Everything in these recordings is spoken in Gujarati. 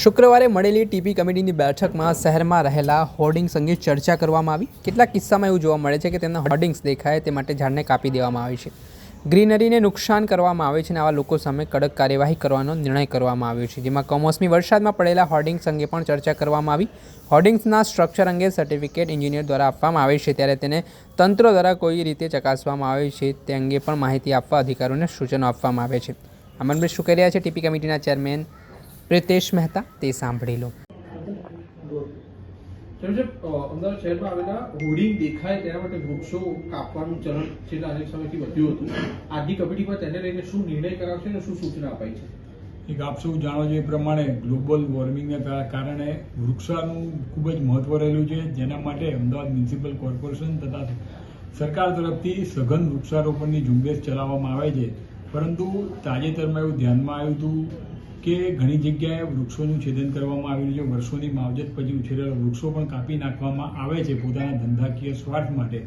શુક્રવારે મળેલી ટીપી કમિટીની બેઠકમાં શહેરમાં રહેલા હોર્ડિંગ્સ અંગે ચર્ચા કરવામાં આવી. કેટલાક કિસ્સામાં એવું જોવા મળે છે કે તેમના હોર્ડિંગ્સ દેખાય તે માટે ઝાડને કાપી દેવામાં આવે છે. ગ્રીનરીને નુકસાન કરવામાં આવે છે અને આવા લોકો સામે કડક કાર્યવાહી કરવાનો નિર્ણય કરવામાં આવ્યો છે, જેમાં કમોસમી વરસાદમાં પડેલા હોર્ડિંગ્સ અંગે પણ ચર્ચા કરવામાં આવી. હોર્ડિંગ્સના સ્ટ્રક્ચર અંગે સર્ટિફિકેટ એન્જિનિયર દ્વારા આપવામાં આવે છે ત્યારે તેને તંત્ર દ્વારા કોઈ રીતે ચકાસવામાં આવે છે તે અંગે પણ માહિતી આપવા અધિકારીઓને સૂચનો આપવામાં આવે છે. અમનભાઈ શું કરી રહ્યા છે? ટીપી કમિટીના ચેરમેન પ્રિતેશ મહેતા તે સાંભળી લો. છે? અમદાવાદ શહેરમાં આવેલા હોર્ડિંગ દેખાય તેના માટે વૃક્ષો કાપવાનું ચલણ છેલ્લા અનેક સમયથી વધ્યું હતું. આજની કમિટીમાં તેને લઈને શું નિર્ણય કરાવશે અને શું સૂચના અપાઈ છે? એક આપ સૌ જાણો છો એ પ્રમાણે ગ્લોબલ વોર્મિંગના કારણે વૃક્ષાનું ખૂબ જ મહત્વ રહેલું છે જેના માટે અમદાવાદ મ્યુનિસિપલ કોર્પોરેશન તથા સરકાર તરફથી સઘન વૃક્ષારોપણની ઝુંબેશ ચલાવવામાં આવે છે. પરંતુ તાજેતરમાં એવું ધ્યાનમાં આવ્યું હતું કે ઘણી જગ્યાએ વૃક્ષોનું છેદન કરવામાં આવેલું છે. વર્ષોની માવજત પછી ઉછેરેલા વૃક્ષો પણ કાપી નાખવામાં આવે છે પોતાના ધંધાકીય સ્વાર્થ માટે.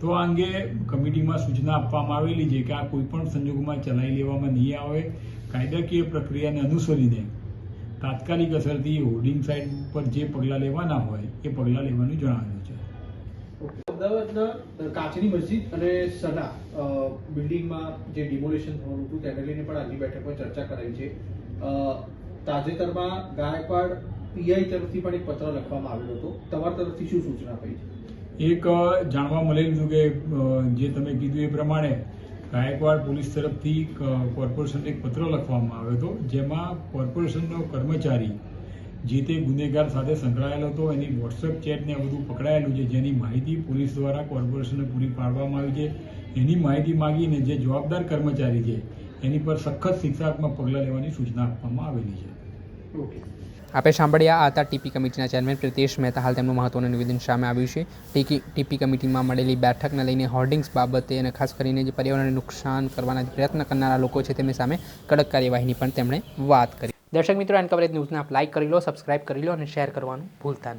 તો આ અંગે કમિટીમાં સૂચના આપવામાં આવેલી છે કે આ કોઈ પણ સંજોગોમાં ચલાવી લેવામાં નહીં આવે. કાયદાકીય પ્રક્રિયાને અનુસરીને તાત્કાલિક અસરથી હોર્ડિંગ સાઇટ પર જે પગલાં લેવાના હોય એ પગલાં લેવાનું જણાવ્યું છે. અમદાવાદના કાચની મસ્જિદ અને સના બિલ્ડિંગમાં જે ડિમોલેશન થવાનું હતું, તેને લઈને પણ આજની બેઠકમાં ચર્ચા કરાઈ છે. તાજેતરમાં ગાયકવાડ પીઆઈ તરફથી પણ એક પત્ર લખવામાં આવ્યો હતો. તમારા તરફથી શું સૂચના પડી એક જાણવા મળેલું હતું કે જે તમે કીધું એ પ્રમાણે ગાયકવાડ પોલીસ તરફથી કોર્પોરેશન એક પત્ર લખવામાં આવ્યો હતો, જેમાં કોર્પોરેશનનો કર્મચારી જે તે ગુનેગાર સાથે સંકળાયેલો હતો, એની વોટ્સએપ ચેટને બધું પકડાયેલું છે, જેની માહિતી પોલીસ દ્વારા કોર્પોરેશનને પૂરી પાડવામાં આવી છે. એની માહિતી માગીને જે જવાબદાર કર્મચારી છે એની પર સખત શિક્ષાત્મક પગલાં લેવાની સૂચના આપવામાં આવેલી છે. ઓકે. આપે સાંભળ્યા હતા ટીપી કમિટીના ચેરમેન પ્રિતેશ મહેતા. હાલ તેમનું મહત્વનું નિવેદન સામે આવ્યું છે. ટીકી ટીપી કમિટીમાં મળેલી બેઠકને લઈને હોર્ડિંગ્સ બાબતે અને ખાસ કરીને જે પર્યાવરણને નુકસાન કરવાના પ્રયત્ન કરનારા લોકો છે તેમની સામે કડક કાર્યવાહીની પણ તેમણે વાત કરી. દર્શક મિત્રો એન કવરેજ ન્યૂઝને આપ લાઇક કરી લો સબસ્ક્રાઇબ કરી લો અને શેર કરવાનું ભૂલતા નહીં.